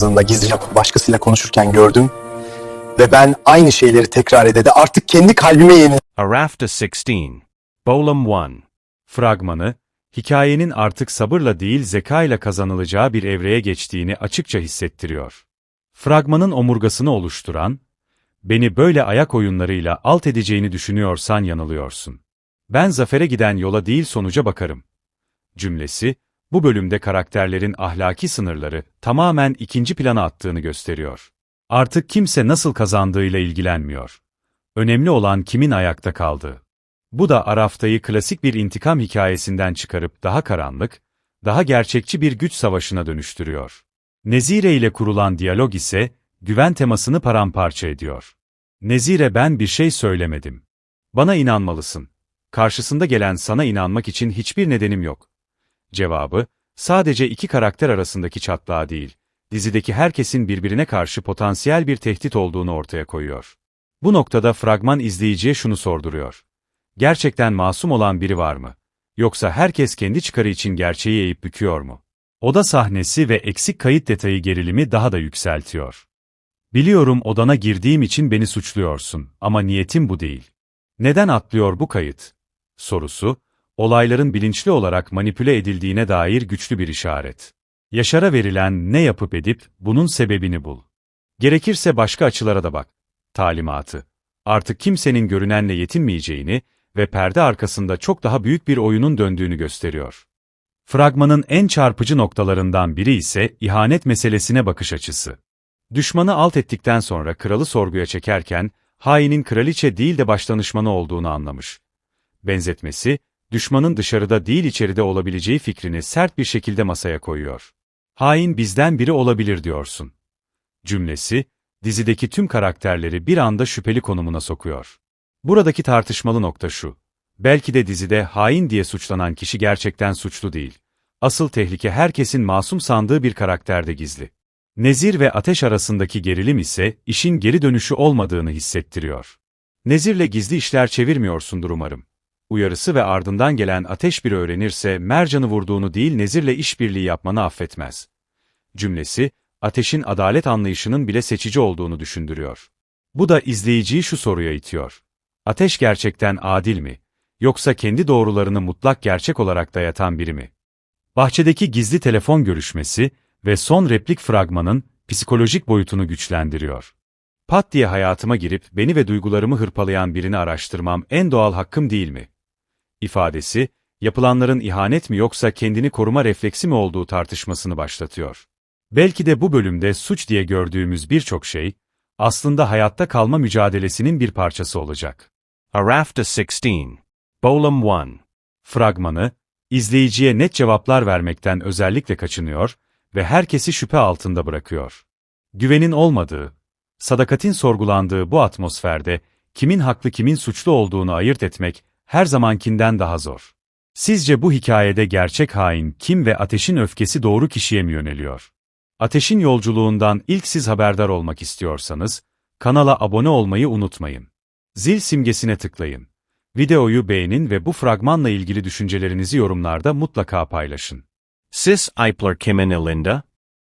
odasında gizlice başkasıyla konuşurken gördüm. Ve ben aynı şeyleri tekrar edede artık kendi kalbime yenildim. A Rafta 16. Bolum 1. Fragmanı, hikayenin artık sabırla değil zekayla kazanılacağı bir evreye geçtiğini açıkça hissettiriyor. Fragmanın omurgasını oluşturan, beni böyle ayak oyunlarıyla alt edeceğini düşünüyorsan yanılıyorsun. Ben zafere giden yola değil sonuca bakarım. Cümlesi, bu bölümde karakterlerin ahlaki sınırları tamamen ikinci plana attığını gösteriyor. Artık kimse nasıl kazandığıyla ilgilenmiyor. Önemli olan kimin ayakta kaldığı. Bu da Arafta'yı klasik bir intikam hikayesinden çıkarıp daha karanlık, daha gerçekçi bir güç savaşına dönüştürüyor. Nezire ile kurulan diyalog ise, güven temasını paramparça ediyor. Nezire ben bir şey söylemedim. Bana inanmalısın. Karşısında gelen sana inanmak için hiçbir nedenim yok. Cevabı, sadece iki karakter arasındaki çatlağı değil, dizideki herkesin birbirine karşı potansiyel bir tehdit olduğunu ortaya koyuyor. Bu noktada fragman izleyiciye şunu sorduruyor. Gerçekten masum olan biri var mı? Yoksa herkes kendi çıkarı için gerçeği eğip büküyor mu? Oda sahnesi ve eksik kayıt detayı gerilimi daha da yükseltiyor. Biliyorum odana girdiğim için beni suçluyorsun ama niyetim bu değil. Neden atlıyor bu kayıt? Sorusu, olayların bilinçli olarak manipüle edildiğine dair güçlü bir işaret. Yaşar'a verilen ne yapıp edip bunun sebebini bul. Gerekirse başka açılara da bak. Talimatı. Artık kimsenin görünenle yetinmeyeceğini ve perde arkasında çok daha büyük bir oyunun döndüğünü gösteriyor. Fragmanın en çarpıcı noktalarından biri ise ihanet meselesine bakış açısı. Düşmanı alt ettikten sonra kralı sorguya çekerken, hainin kraliçe değil de başdanışmanı olduğunu anlamış. Benzetmesi, düşmanın dışarıda değil içeride olabileceği fikrini sert bir şekilde masaya koyuyor. Hain bizden biri olabilir diyorsun. Cümlesi, dizideki tüm karakterleri bir anda şüpheli konumuna sokuyor. Buradaki tartışmalı nokta şu. Belki de dizide hain diye suçlanan kişi gerçekten suçlu değil. Asıl tehlike herkesin masum sandığı bir karakterde gizli. Nezir ve Ateş arasındaki gerilim ise işin geri dönüşü olmadığını hissettiriyor. Nezir'le gizli işler çevirmiyorsundur umarım. Uyarısı ve ardından gelen Ateş bir öğrenirse Mercan'ı vurduğunu değil Nezir'le işbirliği yapmanı affetmez. Cümlesi, Ateş'in adalet anlayışının bile seçici olduğunu düşündürüyor. Bu da izleyiciyi şu soruya itiyor. Ateş gerçekten adil mi? Yoksa kendi doğrularını mutlak gerçek olarak dayatan biri mi? Bahçedeki gizli telefon görüşmesi ve son replik fragmanın psikolojik boyutunu güçlendiriyor. Pat diye hayatıma girip beni ve duygularımı hırpalayan birini araştırmam en doğal hakkım değil mi? İfadesi, yapılanların ihanet mi yoksa kendini koruma refleksi mi olduğu tartışmasını başlatıyor. Belki de bu bölümde suç diye gördüğümüz birçok şey, aslında hayatta kalma mücadelesinin bir parçası olacak. A Rafta 16. Bolum 1. Fragmanı, izleyiciye net cevaplar vermekten özellikle kaçınıyor ve herkesi şüphe altında bırakıyor. Güvenin olmadığı, sadakatin sorgulandığı bu atmosferde, kimin haklı kimin suçlu olduğunu ayırt etmek, her zamankinden daha zor. Sizce bu hikayede gerçek hain kim ve ateşin öfkesi doğru kişiye mi yöneliyor? Ateşin yolculuğundan ilk siz haberdar olmak istiyorsanız, kanala abone olmayı unutmayın. Zil simgesine tıklayın. Videoyu beğenin ve bu fragmanla ilgili düşüncelerinizi yorumlarda mutlaka paylaşın. Sis Eipler Kimen Ilinda,